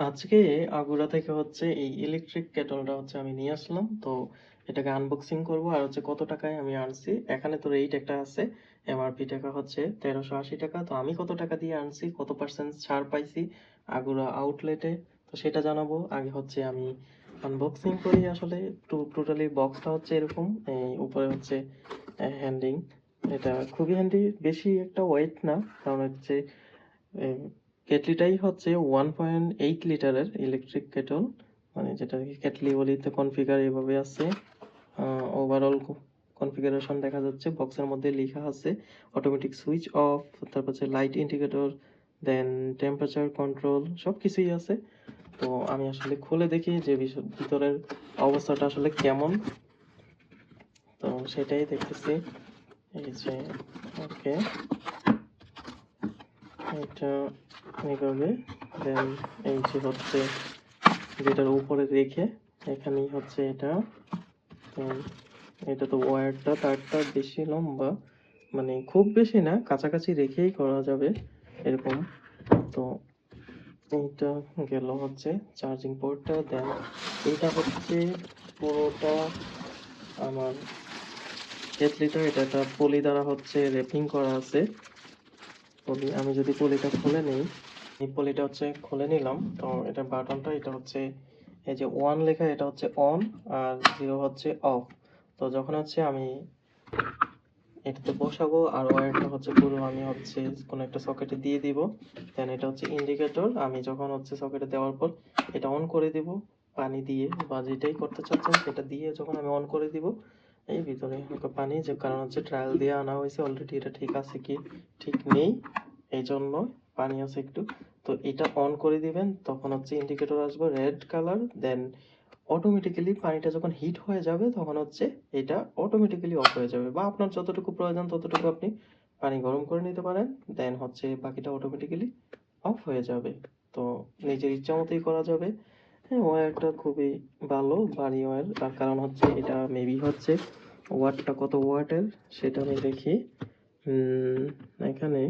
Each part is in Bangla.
আজকে আগুরা থেকে হচ্ছে এই ইলেকট্রিক কেটলটা হচ্ছে আমি নিয়ে আসলাম। তো এটাকে আনবক্সিং করব আর হচ্ছে কত টাকায় আমি আনছি। এখানে তো রেট একটা আছে এমআরপি টাকা হচ্ছে তেরোশো আশি টাকা। তো আমি কত টাকা দিয়ে আনছি, কত পার্সেন্ট ছাড় পাইছি আগুরা আউটলেটে তো সেটা জানাব। আগে হচ্ছে আমি আনবক্সিং করি আসলে। টোটালি বক্সটা হচ্ছে এরকম, এই উপরে হচ্ছে হ্যান্ডিং এটা খুবই হ্যান্ডি বেশি একটা ওয়েট না। কারণ হচ্ছে কেটলিটাই হচ্ছে ওয়ান পয়েন্ট এইট লিটারের ইলেকট্রিক কেটল মানে যেটা কেটলি বলিতে কনফিগার এভাবে আছে। ওভারঅল কনফিগারেশন দেখা যাচ্ছে বক্সের মধ্যে লেখা আছে অটোমেটিক সুইচ অফ তারপর হচ্ছে light indicator then temperature control সব কিছুই আছে। তো আমি আসলে খুলে দেখি যে ভিতরের অবস্থাটা আসলে কেমন। তো সেটাই দেখতেছি। এই যে ওকে এটা এইভাবে দেন এই যে হচ্ছে যেটার উপরে রেখে এখানেই হচ্ছে এটা এটা তো ওয়্যারটা তারটা বেশি লম্বা মানে খুব বেশি না, কাছাকাছি রেখেই করা যাবে এরকম। তো এইটা গেল হচ্ছে চার্জিং পোর্টটা দেন এইটা হচ্ছে পুরোটা আমার কেটলিটা এটা একটা পলি দ্বারা হচ্ছে র্যাপিং করা আছে। পলি, আমি যদি পলিটা খুলে নিই, এই পলিটা হচ্ছে খুলে নিলাম। তো এটা বাটনটা, এটা হচ্ছে এই যে ওয়ান লেখা, এটা হচ্ছে অন আর জিরো হচ্ছে অফ তো যখন হচ্ছে আমি এটাতে বসাবো আর ওয়্যারটা হচ্ছে পুরো আমি হচ্ছে কোনো একটা সকেটে দিয়ে দিব দেন এটা হচ্ছে ইন্ডিকেটর আমি যখন হচ্ছে সকেটে দেওয়ার পর এটা অন করে দিব, পানি দিয়ে বা যেটাই করতে চাচ্ছেন সেটা দিয়ে যখন আমি অন করে দিব এই ভিতরে পানি, যে কারণ হচ্ছে ট্রায়াল দিয়ে আনা হয়েছে অলরেডি এটা ঠিক আছে কি, ঠিক নেই এই জন্য পানি আছে একটু। তো এটা অন করে দিবেন, তখন হচ্ছে ইন্ডিকেটর আসবে রেড কালার দেন অটোমেটিক্যালি পানিটা যখন হিট হয়ে যাবে, তখন হচ্ছে এটা অটোমেটিক্যালি অফ হয়ে যাবে। বা আপনার যতটুকু প্রয়োজন, ততটুকু আপনি পানি গরম করে নিতে পারেন দেন হচ্ছে বাকিটা অটোমেটিক্যালি অফ হয়ে যাবে। তো নিজের ইচ্ছা মতোই করা যাবে। হ্যাঁ ওয়্যারটা খুবই ভালো, ভারী ওয়্যার তার কারণ হচ্ছে এটা মেবি হচ্ছে ওয়াটটা কত ওয়াটের সেটা আমি দেখি। এখানে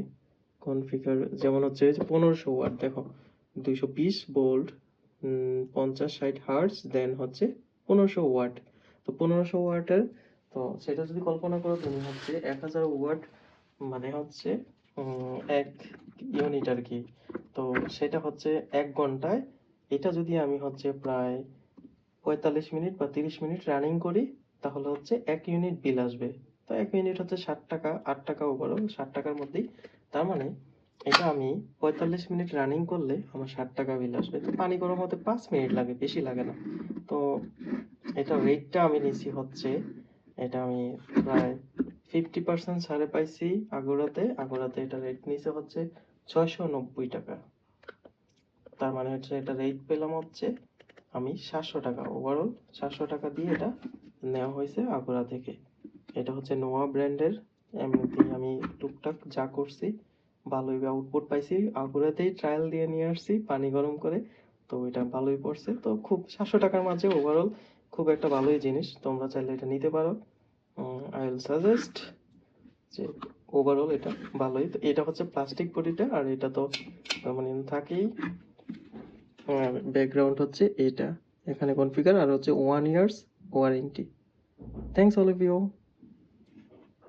কনফিগার যেমন হচ্ছে পনেরোশো ওয়াট দেখো, দুইশো বিশ বোল্ট পঞ্চাশ ষাট হার্টস দেন হচ্ছে পনেরোশো ওয়াট তো পনেরোশো ওয়াটের তো সেটা যদি কল্পনা করো তুমি হচ্ছে এক হাজার ওয়াট মানে হচ্ছে এক ইউনিট আর কি। তো সেটা হচ্ছে এক ঘন্টায় এটা যদি আমি হচ্ছে প্রায় পঁয়তাল্লিশ মিনিট বা তিরিশ মিনিট রানিং করি, তাহলে হচ্ছে এক ইউনিট বিল আসবে। তো এক ইউনিট হচ্ছে ষাট টাকা, আট টাকা ওভারঅল ষাট টাকার মধ্যেই। তার মানে এটা আমি পঁয়তাল্লিশ মিনিট রানিং করলে আমার ষাট টাকা বিল আসবে। তো পানি গরম হতে পাঁচ মিনিট লাগে, বেশি লাগে না। তো এটা রেটটা আমি নিছি হচ্ছে, এটা আমি প্রায় ফিফটি পার্সেন্ট ছাড়ে পাইছি আগোরাতে। আগোরাতে এটা রেট নিছে হচ্ছে ছয়শো নব্বই টাকা। তার মানে হচ্ছে এটা রেট পেলাম হচ্ছে আমি সাতশো টাকা। ওভারঅল সাতশো টাকা দিয়ে এটা নেওয়া হয়েছে আগোরা থেকে। এটা হচ্ছে নোয়া ব্র্যান্ডের এমনিতেই আমি টুকটাক যা করছি, ভালোই আউটপুট পাইছি। আগোরাতেই ট্রায়াল দিয়ে নিয়ে আসছি, পানি গরম করে। তো এটা ভালোই পড়ছে। তো খুব সাতশো টাকার মাঝে ওভারঅল খুব একটা ভালোই জিনিস। তোমরা চাইলে এটা নিতে পারো। আই উইল সাজেস্ট যে ওভারঅল এটা ভালোই। তো এটা হচ্ছে প্লাস্টিক বডিটা আর এটা তো মানে থাকেই। ব্যাকগ্রাউন্ড হচ্ছে এটা। এখানে কনফিগার আর হচ্ছে one years warranty thanks all of you